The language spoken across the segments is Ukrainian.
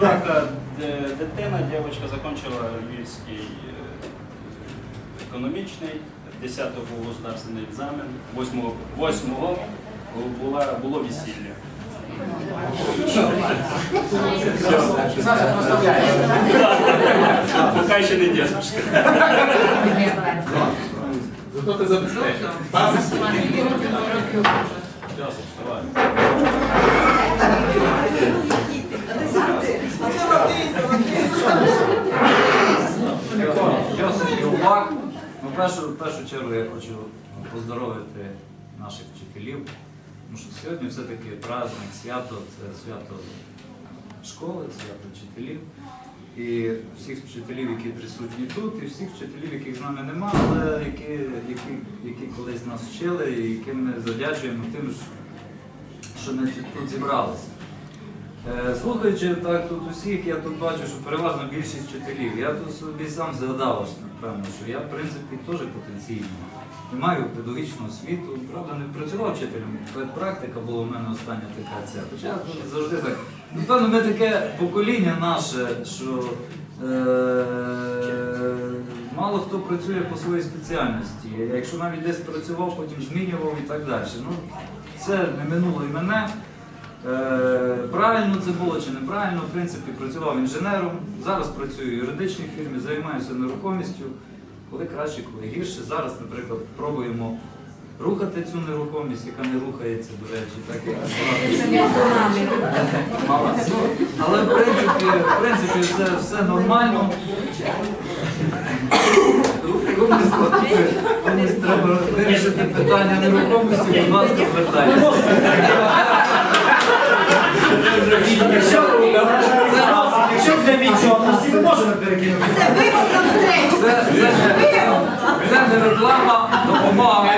така е, дитина, дівчинка закінчила Львівський е, економічний, 10-го був государственний екзамен, 8-го 8-го була, було весілля. Поки ще не дівчинка. Зато ти забезпечив. Йосип Євбак. Ну, в першу, в першу чергу я хочу поздоровити наших вчителів, тому що сьогодні все-таки праздник, свято, це свято школи, свято вчителів. І всіх вчителів, які присутні тут, і всіх вчителів, яких з нами нема, але які, які, які колись нас вчили, і яким ми завдячуємо тим, що ми тут зібралися. Е, Слухаючи так тут усіх, я тут бачу, що переважно більшість вчителів. Я тут собі сам згадав, напевно, що я в принципі теж потенційно. Не маю педагогічну освіту, правда, не працював вчителем. Практика була в мене остання така ця. Хоча завжди так. Напевно, ми таке покоління наше, що е, мало хто працює по своїй спеціальності. Якщо навіть десь працював, потім змінював і так далі. Ну, це не минуло і мене. Е, Правильно це було чи неправильно, в принципі, працював інженером, зараз працюю в юридичній фірмі, займаюся нерухомістю, коли краще, коли гірше. Зараз, наприклад, пробуємо рухати цю нерухомість, яка не рухається, до речі, так як Молодці. Але в принципі, в принципі все, все нормально. Комусь треба вирішити питання нерухомості, будь ласка, звертайтеся. Якщо, якщо для відчетності, ми можемо перекинути. Це вивод на встречу. Це, це, не- це не реклама, допомога.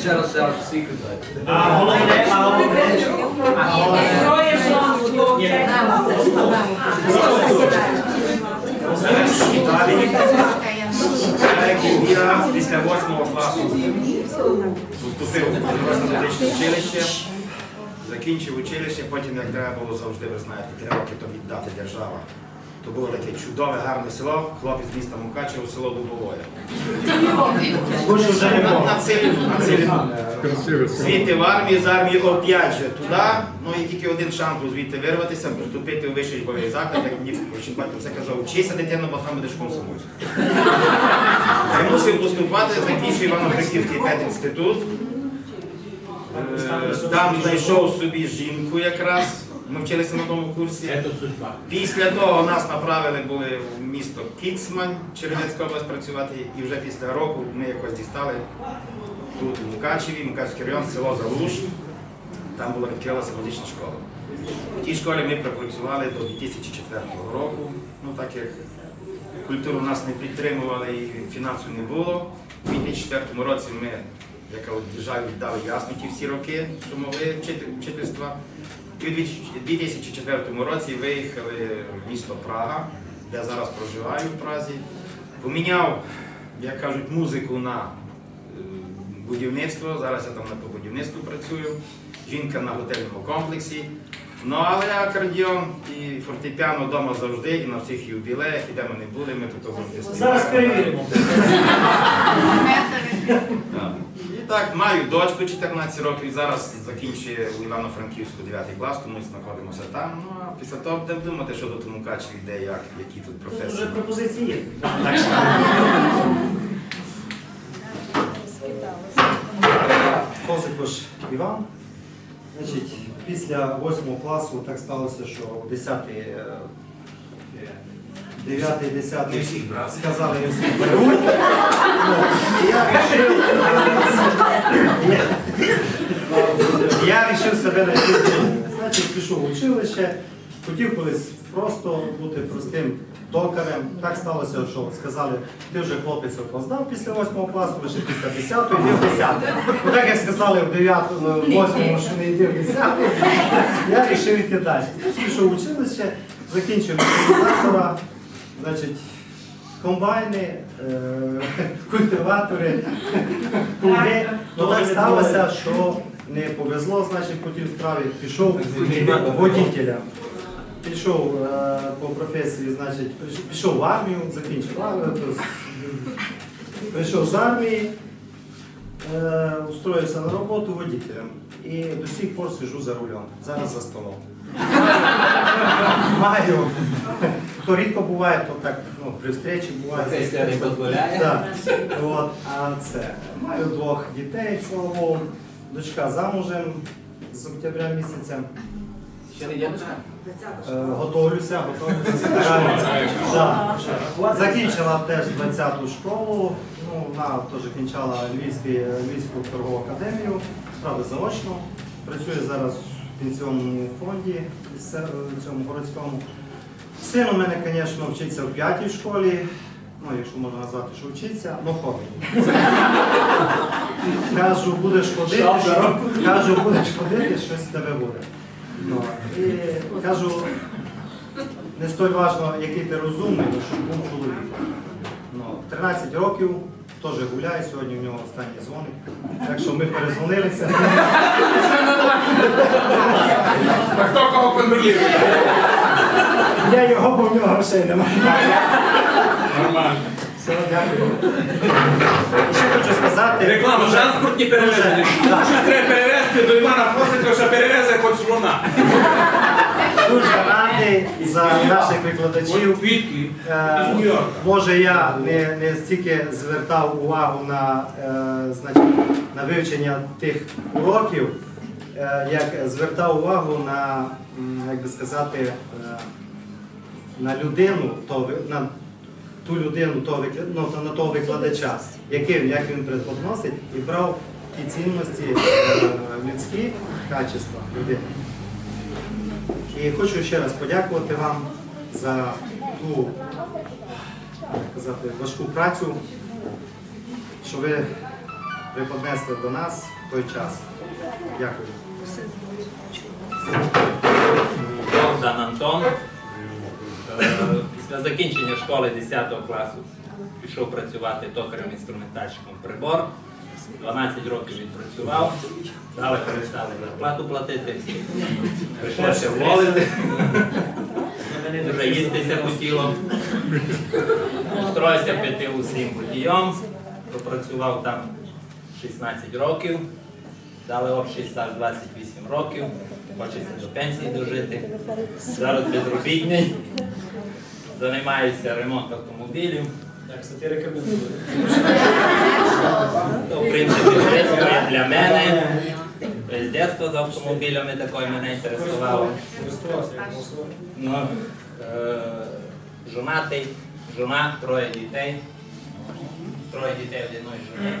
Ще раз я всіх вітаю. А головне, а головне, а головне. Троє жон, Ні. Далі, як Віра після 8 класу поступив у Дніпровське училище, закінчив училище, потім як треба було завжди, ви знаєте, три роки то віддати держава. То було таке чудове, гарне село, хлопець з міста Мукачево, село Дубовое. Більше вже не було. на цілі, на цілі. Звідти в армії, з армії оп'ять же туди, ну і тільки один шанс був звідти вирватися, поступити у вищий бойовий заклад, як мені очень батько все казав, вчися дитину, бо там будеш комсомольською. Я мусив поступати, закінчив Івано-Франківський пединститут. Е, Там знайшов собі жінку якраз. Ми вчилися на тому курсі. Після того нас направили були в місто Кіцмань, Чернівецька область працювати, і вже після року ми якось дістали тут у Мукачеві, Мукачевський район, село Завлуш. Там була відкрилася музична школа. В тій школі ми пропрацювали до 2004 року. Ну так як культуру нас не підтримували і фінансу не було. У 2004 році ми, яка от державі віддали ясно ті всі роки, що могли вчити вчительства. І у 2004 році виїхали в місто Прага, де я зараз проживаю в Празі. Поміняв, як кажуть, музику на е, будівництво. Зараз я там на по будівництву працюю. Жінка на готельному комплексі. Ну, але акордіон і фортепіано вдома завжди, і на всіх юбілеях, і де ми не були, ми тут завжди співаємо. Зараз перевіримо. Так. Маю дочку 14 років, і зараз закінчує у Івано-Франківську 9 клас, тому ми знаходимося там. Ну, а після того будемо думати, що тут у Мукачеві, де як, які тут Тут вже професії. пропозиції є. Козикош Іван. Значить, після 8 класу так сталося, що в 10 9 10 Не всіх брати. сказали, не всіх беруть. Ну, Я вирішив, я себе на Значить, пішов в училище, хотів колись просто бути простим токарем. Так сталося, що сказали, ти вже хлопець опоздав після 8 класу, лише після 10 йди в 10. Ну, так як сказали в 9, 8, що не йди в 10, я вирішив йти далі. Пішов в училище, закінчив механізатора, значить, комбайни, е, культиватори, плуги. Ну так сталося, що не повезло, значить, по тій справі пішов водителем. Пішов е, по професії, значить, пішов в армію, закінчив армію, тобто, прийшов з армії, е, устроївся на роботу водителем. І до сих пор сижу за рулем, зараз за столом. Маю. То рідко буває, то так ну, при встречі буває. Професія не дозволяє. Так. От, а це. Маю двох дітей, слава Богу. Дочка замужем з октября місяця. Ще не дідушка? Е, Готовлюся, готовлюся. Да. Закінчила теж 20-ту школу. Ну, вона теж кінчала Львівський, Львівську торгову академію, правда, заочно. Працює зараз в пенсіонному фонді місце- в цьому городському. Син у мене, звісно, вчиться в п'ятій школі. Ну, якщо можна назвати, що вчиться, ну ходить. Кажу, будеш ходити, кажу, будеш ходити, щось з тебе буде. Ну, і кажу, не столь важно, який ти розумний, але щоб був чоловіком. Ну, 13 років, теж гуляє, сьогодні в нього останній дзвоник. Так що ми перезвонилися. Хто кого контролює? Я його, бо в нього грошей немає. Нормально. Все, дякую. Ще хочу сказати. Реклама, транспортні перевезення. Щось треба перевезти, до Івана просить, що перевезе хоч слона. Дуже радий за наших викладачів. Е. Може я не, не стільки звертав увагу на, е, значить, на вивчення тих уроків, як звертав увагу на, як би сказати, е, на людину, то, на ту людину, викля- ну, на того викладача, яким, як він преподносить, і брав ті цінності е, людські качества людини. І хочу ще раз подякувати вам за ту казати, важку працю, що ви преподнесли до нас той час. Дякую. Богдан Антон. Після закінчення школи 10 класу пішов працювати токарем інструментальщиком прибор. 12 років відпрацював, дали перестали зарплату платити, прийшлося вволити, вже їстися хотіло. Устроївся ПТУ 7 водієм, пропрацював там 16 років, дали общий стаж 28 років, хочеться до пенсії дожити. Зараз безробітний, займаюся ремонтом автомобілів. То, в принципі, є для мене. З дитинства з автомобілями такою мене інтересувало. Ну, е, жонатий, жона, троє дітей. Троє дітей від одної жони.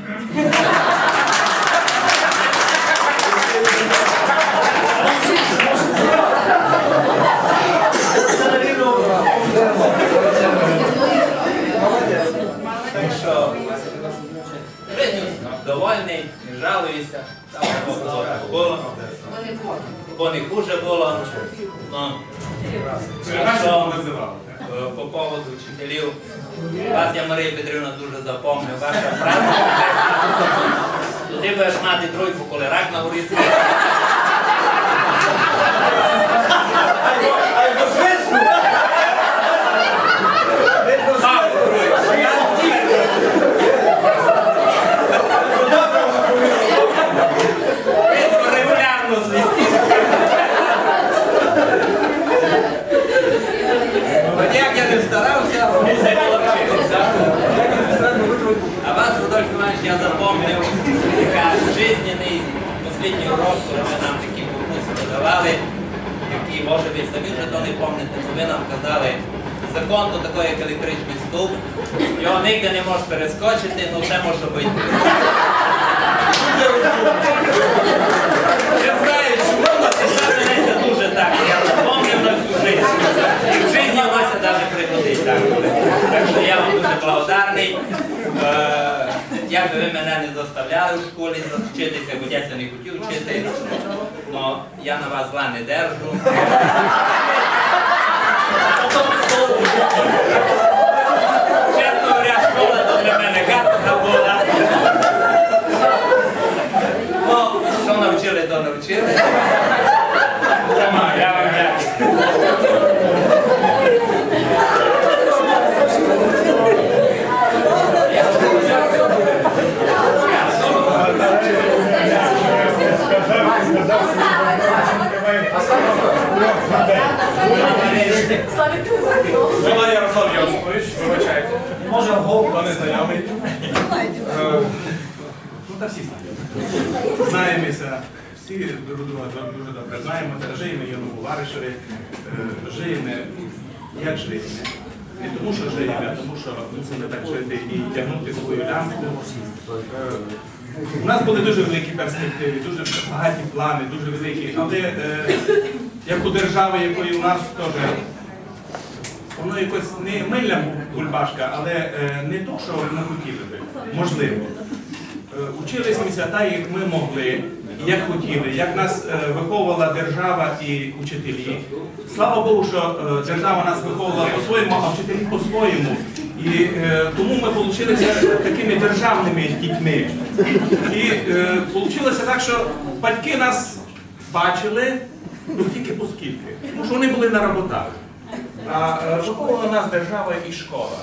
Запомнив. Ваша фраза. Ти будеш мати тройку, коли рак на горі старався, все получилося. А вас, Рудольф Іванович, я запомнив, жизненний останній урок, коли ви нам такі курси подавали, які, може, ви самі вже то не пам'ятаєте, то ви нам казали, закон то такий, як електричний стовп, його ніде не можеш перескочити, ну все може бути. Я знаю, чому але дуже так. Я запомнив на всю. В житті Вася навіть пригодить так. Так що я вам дуже благодарний. Як би ви мене не заставляли в школі вчитися, бо я це не хотів вчити, але ну, я на вас зла не держу. Чесно говоря, школа то для мене кафедра була. Ну, що навчили, то навчили. Я вам дякую. Йосипович, вибачайте. Може, гол. Хто не знайомий? Е, Ну, та всі знають. Знаємося, всі друг друга дуже добре знаємо. Це Живемо йому Варишеві, живемо, як живемо. Не тому, що живемо, а тому, що мусимо так жити і тягнути свою лямку. Е, У нас були дуже великі перспективи, дуже багаті плани, дуже великі, але е, як у держави, якої у нас теж воно якось не мильна бульбашка, але е, не то, що ми хотіли би, можливо. Е, Училися так, як ми могли, як хотіли, як нас е, виховувала держава і учителі. Слава Богу, що е, держава нас виховувала по-своєму, а вчителі по-своєму. І е, тому ми вийшли такими державними дітьми. І вийшло так, що батьки нас бачили ну, тільки оскільки, тому що вони були на роботах. А е, виховувала нас держава і школа.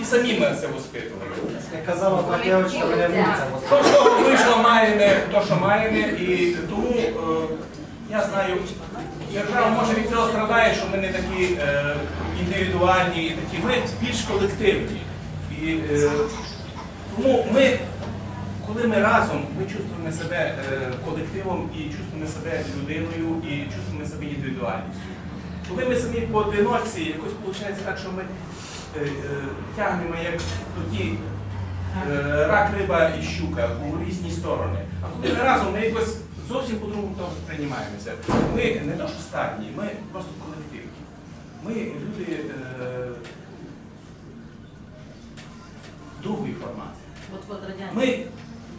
І самі ми це воспитували. Як казала та дівчинка, мене вулиця. То, що вийшло, маємо то, що маємо, і тому е, я знаю, держава може від цього страдає, що ми не такі е, індивідуальні, і такі, ми більш колективні. І е, тому ми, коли ми разом, ми чувствуємо себе е, колективом і чувствуємо себе людиною, і чувствуємо себе індивідуальністю. Коли ми самі поодиночці, якось виходить так, що ми е, е, тягнемо як тоді е, рак, риба і щука у різні сторони. А коли ми разом, ми якось зовсім по-другому сприймаємося. Ми не то, що стадні, ми просто колектив. Ми люди е, другої формації. Ми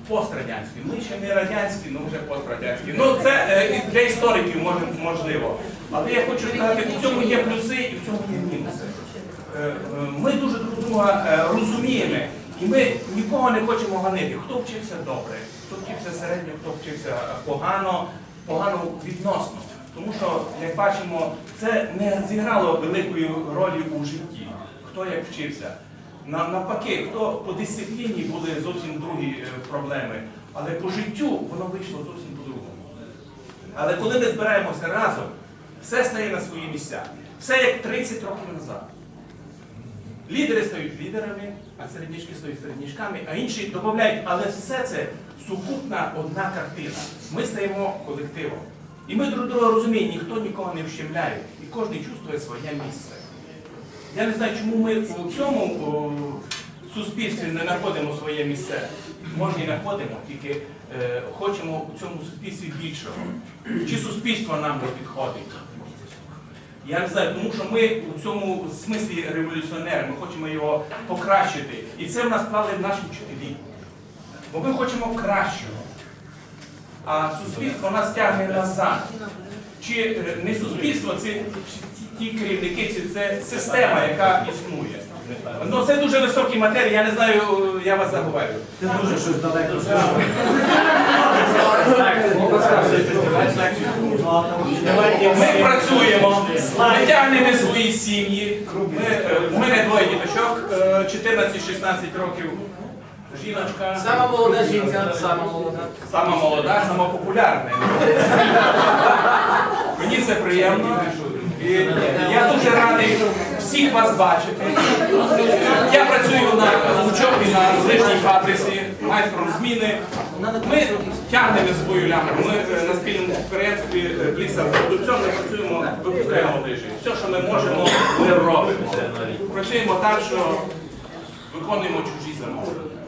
пострадянські, ми ще не радянські, ну вже пострадянські. Ну це е, для істориків можливо. Але я хочу сказати, у цьому є плюси і в цьому є мінуси. Е, е, Ми дуже друг друга розуміємо, і ми нікого не хочемо ганити. Хто вчився добре, хто вчився середньо, хто вчився погано, погано відносно. Тому що, як бачимо, це не зіграло великої ролі у житті, хто як вчився. На- Навпаки, хто по дисципліні були зовсім другі е, проблеми, але по життю воно вийшло зовсім по-другому. Але коли ми збираємося разом, все стає на свої місця. Все як 30 років назад. Лідери стають лідерами, а середнячки стають середнячками, а інші додають, але все це сукупна одна картина. Ми стаємо колективом. І ми друг друга розуміємо, ніхто нікого не вщемляє, і кожен чувствує своє місце. Я не знаю, чому ми у цьому о, суспільстві не знаходимо своє місце. Може і знаходимо, тільки е, хочемо у цьому суспільстві більшого. Чи суспільство нам не підходить? Я не знаю, тому що ми у цьому смислі революціонери, ми хочемо його покращити. І це в нас вклали наші вчителі. Бо ми хочемо кращого. А суспільство нас тягне назад. Чи е, не суспільство, це ті керівники, чи це система, яка існує. Ну це дуже високі матерії, я не знаю, е, я вас заговорю. Ти дуже щось далеко. Ми працюємо, ми тягнемо свої сім'ї. Е, у мене двоє діточок, е, 14-16 років. Жіночка. Сама молода жінка, сама молода. Сама молода, сама популярна. Мені це приємно. І я дуже радий всіх вас бачити. Я працюю на учобі на злижній фабриці, майстром зміни. Ми тягнемо свою лямку. Ми е, на спільному підприємстві Бліса Продукціон працюємо, випускаємо лижі. Все, що ми можемо, ми робимо. Працюємо так, що виконуємо чужі замовлення.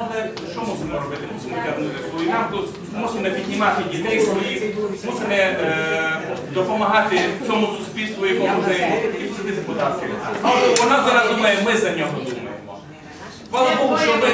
Але що мусимо робити? Мусимо тягнути свою лямку, мусимо піднімати дітей своїх, мусимо е, допомагати цьому суспільству, якому вже і всі податки. Але вона зараз думає, ми за нього думаємо. Хвала Богу, що ми